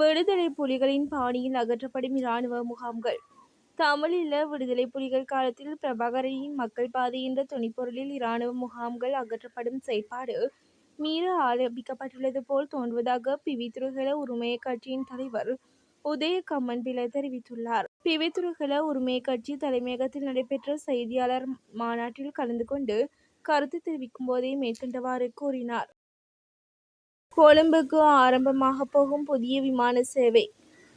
விடுதலை புலிகளின் பாணியில் அகற்றப்படும் இராணுவ முகாம்கள். தமிழீழ விடுதலை புலிகள் காலத்தில் பிரபாகரனின் மக்கள் பாதை என்ற துணிப்பொருளில் இராணுவ முகாம்கள் அகற்றப்படும் செயற்பாடு மீற ஆரம்பிக்கப்பட்டுள்ளது போல் தோன்றுவதாக பிவித்துருகல உரிமைய கட்சியின் தலைவர் உதய கம்மன்பில தெரிவித்துள்ளார். பிவித்துருகல உரிமைய கட்சி தலைமையகத்தில் நடைபெற்ற செய்தியாளர் மாநாட்டில் கலந்து கொண்டு கருத்து தெரிவிக்கும் போதே மேற்கண்டவாறு கூறினார். கொழும்புக்கு ஆரம்பமாக போகும் புதிய விமான சேவை.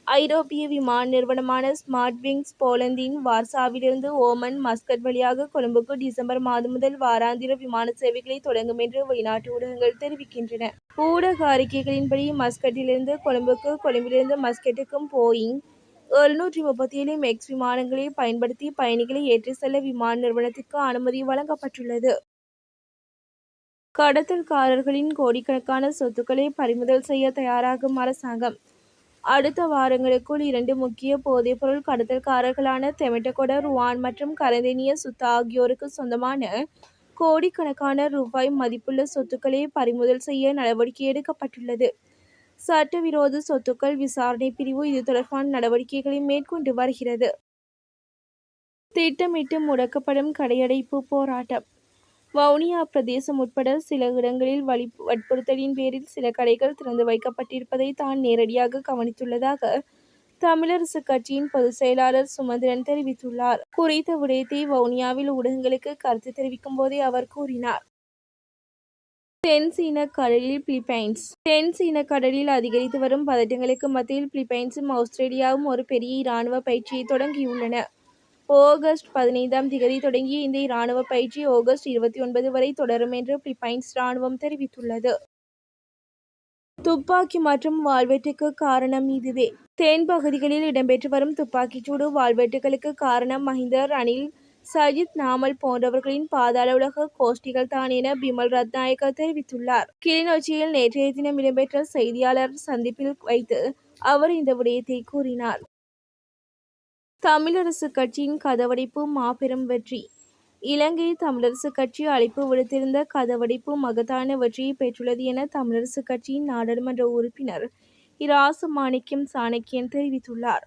ஐரோப்பிய விமான நிறுவனமான ஸ்மார்ட் விங்ஸ் போலந்தின் வார்சாவிலிருந்து ஓமன் மஸ்கட் வழியாக கொழும்புக்கு டிசம்பர் மாதம் முதல் வாராந்திர விமான சேவைகளை தொடங்கும் என்று வெளிநாட்டு ஊடகங்கள் தெரிவிக்கின்றன. ஊடக அறிக்கைகளின்படி மஸ்கட்டிலிருந்து கொழும்புக்கு கொழும்பிலிருந்து மஸ்கட்டுக்கும் போயிங் எழுநூற்றி முப்பத்தி ஏழு மெக்ஸ் விமானங்களை பயன்படுத்தி பயணிகளை ஏற்றி செல்ல விமான நிறுவனத்திற்கு அனுமதி வழங்கப்பட்டுள்ளது. கடத்தல்காரர்களின் கோடிக்கணக்கான சொத்துக்களை பறிமுதல் செய்ய தயாராகும் அரசாங்கம். அடுத்த வாரங்களுக்குள் இரண்டு முக்கிய போதைப்பொருள் கடத்தல்காரர்களான தெமட்டகொட ருவான் மற்றும் கரந்தேனிய சுத்தா ஆகியோருக்கு சொந்தமான கோடிக்கணக்கான ரூபாய் மதிப்புள்ள சொத்துக்களை பறிமுதல் செய்ய நடவடிக்கை எடுக்கப்பட்டுள்ளது. சட்டவிரோத சொத்துக்கள் விசாரணை பிரிவு இது தொடர்பான நடவடிக்கைகளை மேற்கொண்டு வருகிறது. திட்டமிட்டு முடக்கப்படும் கடையடைப்பு போராட்டம். வவுனியா பிரதேசம் உட்பட சில இடங்களில் வழி வற்புறுத்தலின் பேரில் சில கடைகள் திறந்து வைக்கப்பட்டிருப்பதை தான் நேரடியாக கவனித்துள்ளதாக தமிழரசு கட்சியின் பொதுச் செயலாளர் சுமந்திரன் தெரிவித்துள்ளார். குறித்த விடயத்தை வவுனியாவில் ஊடகங்களுக்கு கருத்து தெரிவிக்கும் போதே அவர் கூறினார். தென் சீன கடலில் பிலிப்பைன்ஸ். தென் சீன கடலில் அதிகரித்து வரும் பதட்டங்களுக்கு மத்தியில் பிலிப்பைன்ஸும் ஆஸ்திரேலியாவும் ஒரு பெரிய இராணுவ பயிற்சியை தொடங்கியுள்ளன. ஆகஸ்ட் பதினைந்தாம் திகதி தொடங்கிய இந்த இராணுவ பயிற்சி ஆகஸ்ட் இருபத்தி ஒன்பது வரை தொடரும் என்று பிலிப்பைன்ஸ் ராணுவம் தெரிவித்துள்ளது. துப்பாக்கி மற்றும் வால்வெட்டுக்கு காரணம் இதுவே. தென் பகுதிகளில் இடம்பெற்று வரும் துப்பாக்கிச்சூடு வாள்வெட்டுகளுக்கு காரணம் மஹிந்த ரணில் சஜித் நாமல் போன்றவர்களின் பாதாள உலக கோஷ்டிகள் தான் என பிமல் ரத்நாயக்க தெரிவித்துள்ளார். கிளிநொச்சியில் நேற்றைய தினம் இடம்பெற்ற செய்தியாளர் சந்திப்பில் வைத்து அவர் இந்த விடயத்தை கூறினார். தமிழரசு கட்சியின் கதவடைப்பு மாபெரும் வெற்றி. இலங்கை தமிழரசு கட்சி அழைப்பு விடுத்திருந்த கதவடைப்பு மகத்தான வெற்றியை பெற்றுள்ளது என தமிழரசு கட்சியின் நாடாளுமன்ற உறுப்பினர் இராசு மாணிக்கம் சாணக்கியன் தெரிவித்துள்ளார்.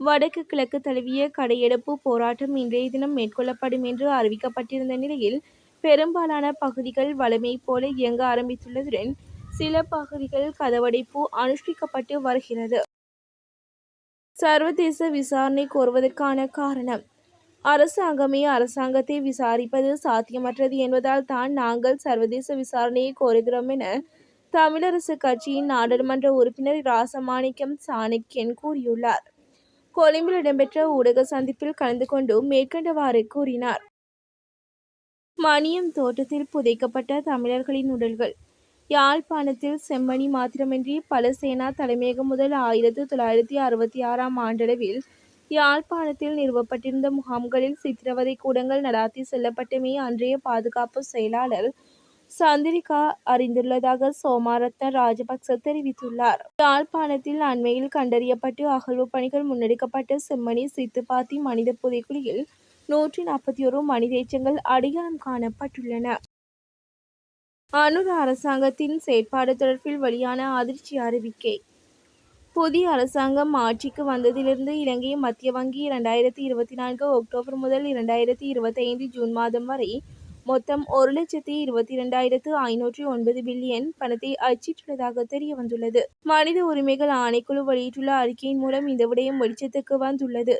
வடக்கு கிழக்கு தழுவிய கடையெடுப்பு போராட்டம் இன்றைய தினம் மேற்கொள்ளப்படும் என்று அறிவிக்கப்பட்டிருந்த நிலையில் பெரும்பாலான பகுதிகள் வளமை போல இயங்க ஆரம்பித்துள்ளதுடன் சில பகுதிகள் கதவடைப்பு அனுஷ்டிக்கப்பட்டு வருகிறது. சர்வதேச விசாரணை கோருவதற்கான காரணம். அரசாங்கமே அரசாங்கத்தை விசாரிப்பது சாத்தியமற்றது என்பதால் தான் நாங்கள் சர்வதேச விசாரணையை கோருகிறோம் என தமிழரசு கட்சியின் நாடாளுமன்ற உறுப்பினர் ராசமாணிக்கம் சாணக்கியன் கூறியுள்ளார். கொழும்பில் இடம்பெற்ற ஊடக சந்திப்பில் கலந்து கொண்டு மேற்கண்டவாறு கூறினார். மணியம் தோட்டத்தில் புதைக்கப்பட்ட தமிழர்களின் உடல்கள் யாழ்ப்பாணத்தில் செம்மணி மாத்திரமின்றி பல சேனா தலைமையகம் முதல் ஆயிரத்து தொள்ளாயிரத்தி அறுபத்தி ஆறாம் ஆண்டளவில் யாழ்ப்பாணத்தில் நிறுவப்பட்டிருந்த முகாம்களில் சித்திரவதை கூடங்கள் நடாத்தி செல்லப்பட்டமே அன்றைய பாதுகாப்பு செயலாளர் சந்திரிகா அறிந்துள்ளதாக சோமாரத்ன ராஜபக்ச தெரிவித்துள்ளார். யாழ்ப்பாணத்தில் அண்மையில் கண்டறியப்பட்டு அகழ்வு பணிகள் முன்னெடுக்கப்பட்ட செம்மணி சித்துப்பாத்தி மனித புதைக்குழியில் நூற்றி நாற்பத்தி ஒரு மனித எச்சங்கள் அடையாளம் காணப்பட்டுள்ளன. அனுர அரசாங்கத்தின் செயற்பாடு தொடர்பில் வெளியான அதிர்ச்சி அறிவிக்கை. புதிய அரசாங்கம் ஆட்சிக்கு வந்ததிலிருந்து இலங்கை மத்திய வங்கி இரண்டாயிரத்தி இருபத்தி நான்கு அக்டோபர் முதல் இரண்டாயிரத்தி இருபத்தி ஐந்து ஜூன் மாதம் வரை மொத்தம் ஒரு லட்சத்தி இருபத்தி இரண்டாயிரத்து ஐநூற்றி ஒன்பது பில்லியன் பணத்தை அச்சிட்டுள்ளதாக தெரிய வந்துள்ளது. மனித உரிமைகள் ஆணைக்குழு வெளியிட்டுள்ள அறிக்கையின் மூலம் இந்த விடயம் வெளிச்சத்துக்கு வந்துள்ளது.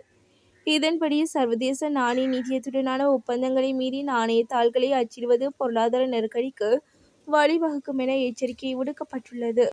இதன்படி சர்வதேச நாணய நிதியத்துடனான ஒப்பந்தங்களை மீறி நாணயத்தாள்களை அச்சிடுவது பொருளாதார நெருக்கடிக்கு வழிவகுக்கும் என எச்சரிக்கை விடுக்கப்பட்டுள்ளது.